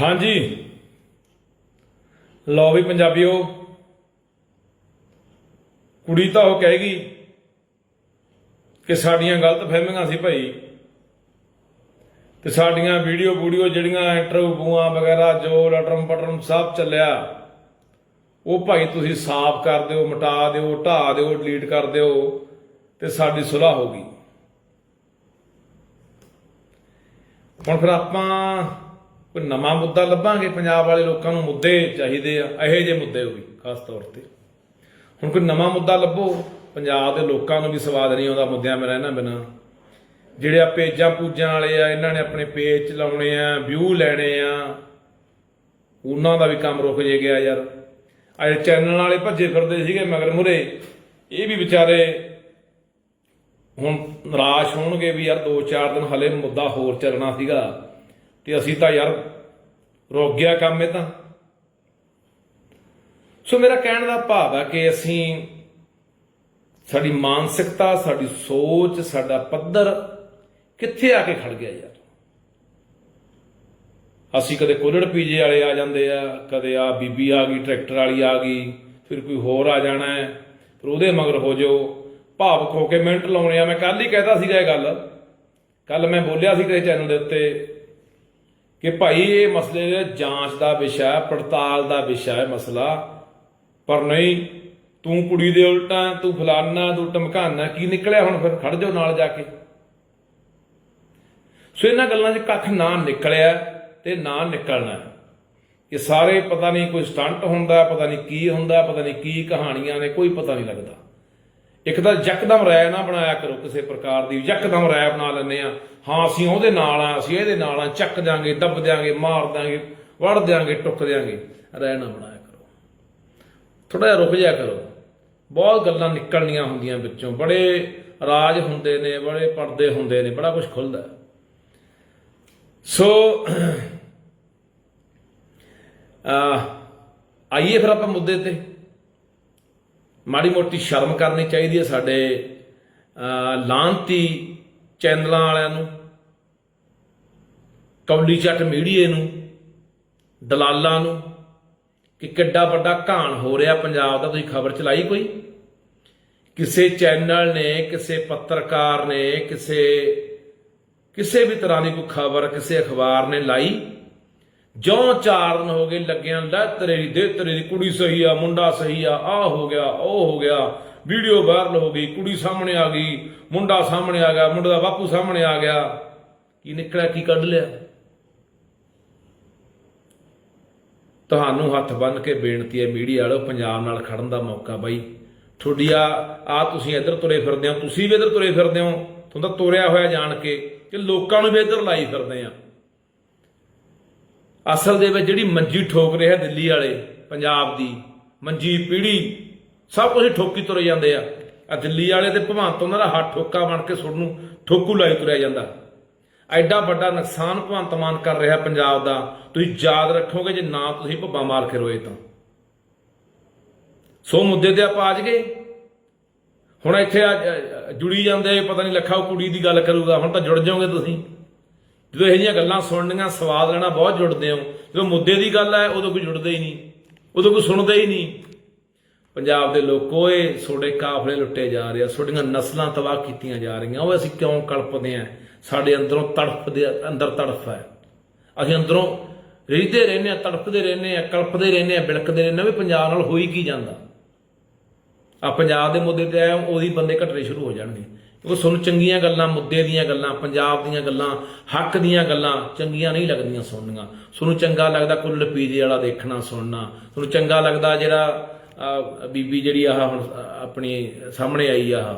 ਹਾਂਜੀ। ਲਓ ਵੀ ਪੰਜਾਬੀਓ, ਕੁੜੀ ਤਾਂ ਉਹ ਕਹੇਗੀ ਕਿ ਸਾਡੀਆਂ ਗਲਤ ਫਹਿਮੀਆਂ ਸੀ ਭਾਈ ਤੇ ਸਾਡੀਆਂ ਵੀਡੀਓ ਵੀਡੀਓ ਜਿਹੜੀਆਂ ਇੰਟਰਵਿਊਆਂ ਵਗੈਰਾ ਜੋ ਲਟਰਮ ਪਟਰਮ ਸਭ ਚੱਲਿਆ। ਉਹ ਭਾਈ ਤੁਸੀਂ ਸਾਫ਼ ਕਰ ਦਿਓ, ਮਿਟਾ ਦਿਓ, ਢਾ ਦਿਓ, ਡਿਲੀਟ ਕਰ ਦਿਓ ਤੇ ਸਾਡੀ ਸੁਲਾਹ ਹੋ ਗਈ। ਹੁਣ ਫਿਰ ਆਪਾਂ ਕੋਈ ਨਵਾਂ ਮੁੱਦਾ ਲੱਭਾਂਗੇ, ਪੰਜਾਬ ਵਾਲੇ ਲੋਕਾਂ ਨੂੰ ਮੁੱਦੇ ਚਾਹੀਦੇ ਆ, ਇਹੋ ਜਿਹੇ ਮੁੱਦੇ ਹੋਈ ਖਾਸ ਤੌਰ ਤੇ। ਹੁਣ ਕੋਈ ਨਵਾਂ ਮੁੱਦਾ ਲੱਭੋ, ਪੰਜਾਬ ਦੇ ਲੋਕਾਂ ਨੂੰ ਵੀ ਸਵਾਦ ਨਹੀਂ ਆਉਂਦਾ ਮੁੱਦਿਆਂ ਮੈਂ ਰਹਿਣਾ ਬਿਨਾ। ਜਿਹੜੇ ਆ ਪੇਜਾਂ ਪੂਜਾਂ ਵਾਲੇ ਆ, ਇਹਨਾਂ ਨੇ ਆਪਣੇ ਪੇਜ ਚਲਾਉਣੇ ਆ ਵਿਊ ਲੈਣੇ ਆ, ਉਹਨਾਂ ਦਾ ਵੀ ਕੰਮ ਰੁਕ ਜੇ ਗਿਆ ਯਾਰ। ਅਜੇ ਚੈਨਲ ਵਾਲੇ ਭੱਜੇ ਫਿਰਦੇ ਸੀਗੇ ਮਗਰ ਮੁਰੇ, ਇਹ ਵੀ ਵਿਚਾਰੇ ਹੁਣ ਨਿਰਾਸ਼ ਹੋਣਗੇ ਵੀ ਯਾਰ 2-4 ਦਿਨ ਹਲੇ ਮੁੱਦਾ ਹੋਰ ਚੱਲਣਾ ਸੀਗਾ। ਤੇ ਅਸੀਂ ਤਾਂ ਯਾਰ ਰੁਕ ਗਿਆ ਕੰਮ ਇਹ ਤਾਂ। ਸੋ ਮੇਰਾ ਕਹਿਣ ਦਾ ਭਾਵ ਆ ਕਿ ਅਸੀਂ ਸਾਡੀ ਮਾਨਸਿਕਤਾ, ਸਾਡੀ ਸੋਚ, ਸਾਡਾ ਪੱਧਰ ਕਿੱਥੇ ਆ ਕੇ ਖੜ ਗਿਆ ਯਾਰ? ਅਸੀਂ ਕਦੇ ਕੋਲੜ ਪੀਜੇ ਵਾਲੇ ਆ ਜਾਂਦੇ ਆ, ਕਦੇ ਆ ਬੀਬੀ ਆ ਗਈ, ਟਰੈਕਟਰ ਵਾਲੀ ਆ ਗਈ, ਫਿਰ ਕੋਈ ਹੋਰ ਆ ਜਾਣਾ ਹੈ, ਫਿਰ ਉਹਦੇ ਮਗਰ ਹੋ ਜਾਓ। ਭਾਵਕ ਹੋ ਕੇ ਮਿੰਟ ਲਾਉਣੇ ਆ, ਮੈਂ ਕੱਲ ਹੀ ਕਹਿਤਾ ਸੀਗਾ ਇਹ ਗੱਲ। ਕੱਲ ਮੈਂ ਬੋਲਿਆ ਸੀ ਕਿਸੇ ਚੈਨਲ ਦੇ ਉੱਤੇ ਕਿ ਭਾਈ ਇਹ ਮਸਲੇ ਦੇ ਜਾਂਚ ਦਾ ਵਿਸ਼ਾ ਹੈ, ਪੜਤਾਲ ਦਾ ਵਿਸ਼ਾ ਹੈ ਮਸਲਾ। ਪਰ ਨਹੀਂ, ਤੂੰ ਕੁੜੀ ਦੇ ਉਲਟਾ, ਤੂੰ ਫਲਾਨਾ, ਤੂੰ ਟਮਕਾਨਾ, ਕੀ ਨਿਕਲਿਆ ਹੁਣ ਫਿਰ? ਖੜ ਜਾਓ ਨਾਲ ਜਾ ਕੇ। ਸੋ ਇਹਨਾਂ ਗੱਲਾਂ 'ਚ ਕੱਖ ਨਾ ਨਿਕਲਿਆ ਤੇ ਨਾ ਨਿਕਲਣਾ। ਹੈ। ਇਹ ਸਾਰੇ ਪਤਾ ਨਹੀਂ ਕੋਈ ਸਟੰਟ ਹੁੰਦਾ, ਪਤਾ ਨਹੀਂ ਕੀ ਹੁੰਦਾ, ਪਤਾ ਨਹੀਂ ਕੀ ਕਹਾਣੀਆਂ ਨੇ, ਕੋਈ ਪਤਾ ਨਹੀਂ ਲੱਗਦਾ। ਇੱਕ ਤਾਂ ਯਕਦਮ ਰਾਇ ਨਾ ਬਣਾਇਆ ਕਰੋ ਕਿਸੇ ਪ੍ਰਕਾਰ ਦੀ, ਯਕਦਮ ਰਾਇ ਬਣਾ ਲੈਂਦੇ ਆ ਹਾਂ, ਅਸੀਂ ਉਹਦੇ ਨਾਲ ਆ ਅਸੀਂ ਇਹਦੇ ਨਾਲ ਆ ਚੱਕ ਦਿਆਂਗੇ, ਦੱਬ ਦਿਆਂਗੇ, ਮਾਰ ਦਿਆਂਗੇ, ਵੜ ਦਿਆਂਗੇ, ਟੁੱਕ ਦਿਆਂਗੇ। ਰਾਇ ਨਾ ਬਣਾਇਆ ਕਰੋ। ਥੋੜਾ ਜਿਹਾ ਰੁਕ ਜਾ ਕਰੋ। ਬਹੁਤ ਗੱਲਾਂ ਨਿਕਲਣੀਆਂ ਹੁੰਦੀਆਂ ਵਿੱਚੋਂ। ਬੜੇ ਰਾਜ ਹੁੰਦੇ ਨੇ, ਬੜੇ ਪਰਦੇ ਹੁੰਦੇ ਨੇ, ਬੜਾ ਕੁਝ ਖੁੱਲਦਾ। ਸੋ ਆ ਆਈਏ ਫਿਰ ਆਪਾਂ ਮੁੱਦੇ ਤੇ। ਮਾੜੀ ਮੋਟੀ ਸ਼ਰਮ ਕਰਨੀ ਚਾਹੀਦੀ ਹੈ ਸਾਡੇ ਅਹ, ਲਾਂਤੀ ਚੈਨਲਾਂ ਵਾਲਿਆਂ ਨੂੰ ਕੌਲੀ ਚੱਟ ਮੀਡੀਏ ਨੂੰ ਦਲਾਲਾਂ ਨੂੰ ਕਿ ਕਿੱਡਾ ਵੱਡਾ ਘਾਣ ਹੋ ਰਿਹਾ ਪੰਜਾਬ ਦਾ ਤੁਸੀਂ ਖਬਰ ਚਲਾਈ ਕੋਈ? ਕਿਸੇ ਚੈਨਲ ਨੇ ਕਿਸੇ ਪੱਤਰਕਾਰ ਨੇ ਕਿਸੇ ਕਿਸੇ ਵੀ ਤਰ੍ਹਾਂ ਦੀ ਕੋਈ ਖਬਰ ਕਿਸੇ ਅਖਬਾਰ ਨੇ ਲਾਈ? ਜਿਉਂ ਚਾਰ ਦਿਨ ਹੋ ਗਏ ਲੱਗਿਆਂ ਲੈ ਤੇਰੇ ਦੀ ਦੇ ਤੇਰੇ ਦੀ ਕੁੜੀ ਸਹੀ ਆ, ਮੁੰਡਾ ਸਹੀ ਆ ਆ ਹੋ ਗਿਆ, ਉਹ ਹੋ ਗਿਆ। ਵੀਡੀਓ ਵਾਇਰਲ ਹੋ ਗਈ, ਕੁੜੀ ਸਾਹਮਣੇ ਆ ਗਈ, ਮੁੰਡਾ ਸਾਹਮਣੇ ਆ ਗਿਆ, ਮੁੰਡੇ ਦਾ ਬਾਪੂ ਸਾਹਮਣੇ ਆ ਗਿਆ। ਕੀ ਨਿਕਲਿਆ, ਕੀ ਕੱਢ ਲਿਆ? ਤੁਹਾਨੂੰ ਹੱਥ ਬੰਨ ਕੇ ਬੇਨਤੀ ਹੈ ਮੀਡੀਆ ਵਾਲੋ ਪੰਜਾਬ ਨਾਲ ਖੜਨ ਦਾ ਮੌਕਾ ਬਾਈ। ਤੁਹਾਡੀ ਆ ਆ ਤੁਸੀਂ ਇੱਧਰ ਤੁਰੇ ਫਿਰਦੇ ਹੋ, ਤੁਸੀਂ ਵੀ ਇੱਧਰ ਤੁਰੇ ਫਿਰਦੇ ਹੋ, ਤੁਹਾਨੂੰ ਤਾਂ ਤੋਰਿਆ ਹੋਇਆ ਜਾਣ ਕੇ ਕਿ ਲੋਕਾਂ ਨੂੰ ਵੀ ਇੱਧਰ ਲਾਈ ਫਿਰਦੇ ਆ। ਅਸਲ ਦੇ ਵਿੱਚ ਜਿਹੜੀ ਮੰਜੀ ਠੋਕ ਰਿਹਾ ਦਿੱਲੀ ਵਾਲੇ, ਪੰਜਾਬ ਦੀ, ਮੰਜੀ, ਪੀੜੀ, ਸਭ ਕੁਝ ਠੋਕੀ ਤੁਰੇ ਜਾਂਦੇ ਆ। ਆ ਦਿੱਲੀ ਵਾਲੇ ਤੇ ਭਵੰਤ ਉਹਨਾਂ ਦਾ ਹੱਥ ਠੋਕਾ ਬਣ ਕੇ ਸੁਣ ਨੂੰ ਠੋਕੂ ਲਾਈ ਤੁਰਿਆ ਜਾਂਦਾ। ਐਡਾ ਵੱਡਾ ਨੁਕਸਾਨ ਭਗਵੰਤ ਮਾਨ ਕਰ ਰਿਹਾ ਪੰਜਾਬ ਦਾ। ਤੁਸੀਂ ਯਾਦ ਰੱਖੋਗੇ ਜੇ ਨਾ ਤੁਸੀਂ ਭੱਬਾ ਮਾਰ ਕੇ ਰੋਏ ਤਾਂ। ਸੋ ਮੁੱਦੇ ਤੇ ਆਪਾਂ ਆ ਗਏ ਹੁਣ ਇੱਥੇ ਆ- ਜੁੜੀ ਜਾਂਦੇ, ਪਤਾ ਨਹੀਂ ਲੱਖਾ ਉਹ ਕੁੜੀ ਦੀ ਗੱਲ ਕਰੂਗਾ, ਹੁਣ ਤਾਂ ਜੁੜ ਜਾਓਗੇ ਤੁਸੀਂ। ਜਦੋਂ ਇਹ ਜਿਹੀਆਂ ਗੱਲਾਂ ਸੁਣਨੀਆਂ, ਸਵਾਦ ਲੈਣਾ ਬਹੁਤ ਜੁੜਦੇ ਹੋ। ਜਦੋਂ ਮੁੱਦੇ ਦੀ ਗੱਲ ਹੈ ਉਦੋਂ ਕੋਈ ਜੁੜਦਾ ਹੀ ਨਹੀਂ। ਉਦੋਂ ਕੋਈ ਸੁਣਦਾ ਹੀ ਨਹੀਂ। ਪੰਜਾਬ ਦੇ ਲੋਕੋ ਇਹ ਤੁਹਾਡੇ ਕਾਫਲੇ ਲੁੱਟੇ ਜਾ ਰਹੇ ਆ ਤੁਹਾਡੀਆਂ ਨਸਲਾਂ ਤਬਾਹ ਕੀਤੀਆਂ ਜਾ ਰਹੀਆਂ। ਉਹ ਅਸੀਂ ਕਿਉਂ ਕਲਪਦੇ ਆ? ਸਾਡੇ ਅੰਦਰੋਂ ਤੜਫਦੇ ਅੰਦਰ ਤੜਫ ਹੈ। ਅਸੀਂ ਅੰਦਰੋਂ ਰਹਿੰਦੇ ਰਹਿੰਦੇ ਆ, ਤੜਫਦੇ ਰਹਿੰਦੇ ਆ, ਕਲਪਦੇ ਰਹਿੰਦੇ ਆ, ਬਿਲਕਦੇ ਰਹਿੰਦੇ ਆ ਵੀ ਪੰਜਾਬ ਨਾਲ ਹੋਈ ਕੀ ਜਾਂਦਾ। ਆ ਪੰਜਾਬ ਦੇ ਮੁੱਦੇ ਤੇ ਆਏ ਉਹਦੀ ਬੰਦੇ ਘਟਣੇ ਸ਼ੁਰੂ ਹੋ ਜਾਣਗੇ। ਉਹ ਤੁਹਾਨੂੰ ਚੰਗੀਆਂ ਗੱਲਾਂ, ਮੁੱਦੇ ਦੀਆਂ ਗੱਲਾਂ, ਪੰਜਾਬ ਦੀਆਂ ਗੱਲਾਂ, ਹੱਕ ਦੀਆਂ ਗੱਲਾਂ ਚੰਗੀਆਂ ਨਹੀਂ ਲੱਗਦੀਆਂ ਸੁਣਨੀਆਂ। ਤੁਹਾਨੂੰ ਚੰਗਾ ਲੱਗਦਾ ਕੁੱਲ ਪੀਜੇ ਵਾਲਾ ਦੇਖਣਾ, ਸੁਣਨਾ। ਤੁਹਾਨੂੰ ਚੰਗਾ ਲੱਗਦਾ ਜਿਹੜਾ ਬੀਬੀ ਜਿਹੜੀ ਆਹ ਹੁਣ ਆਪਣੀ ਸਾਹਮਣੇ ਆਈ ਆਹ।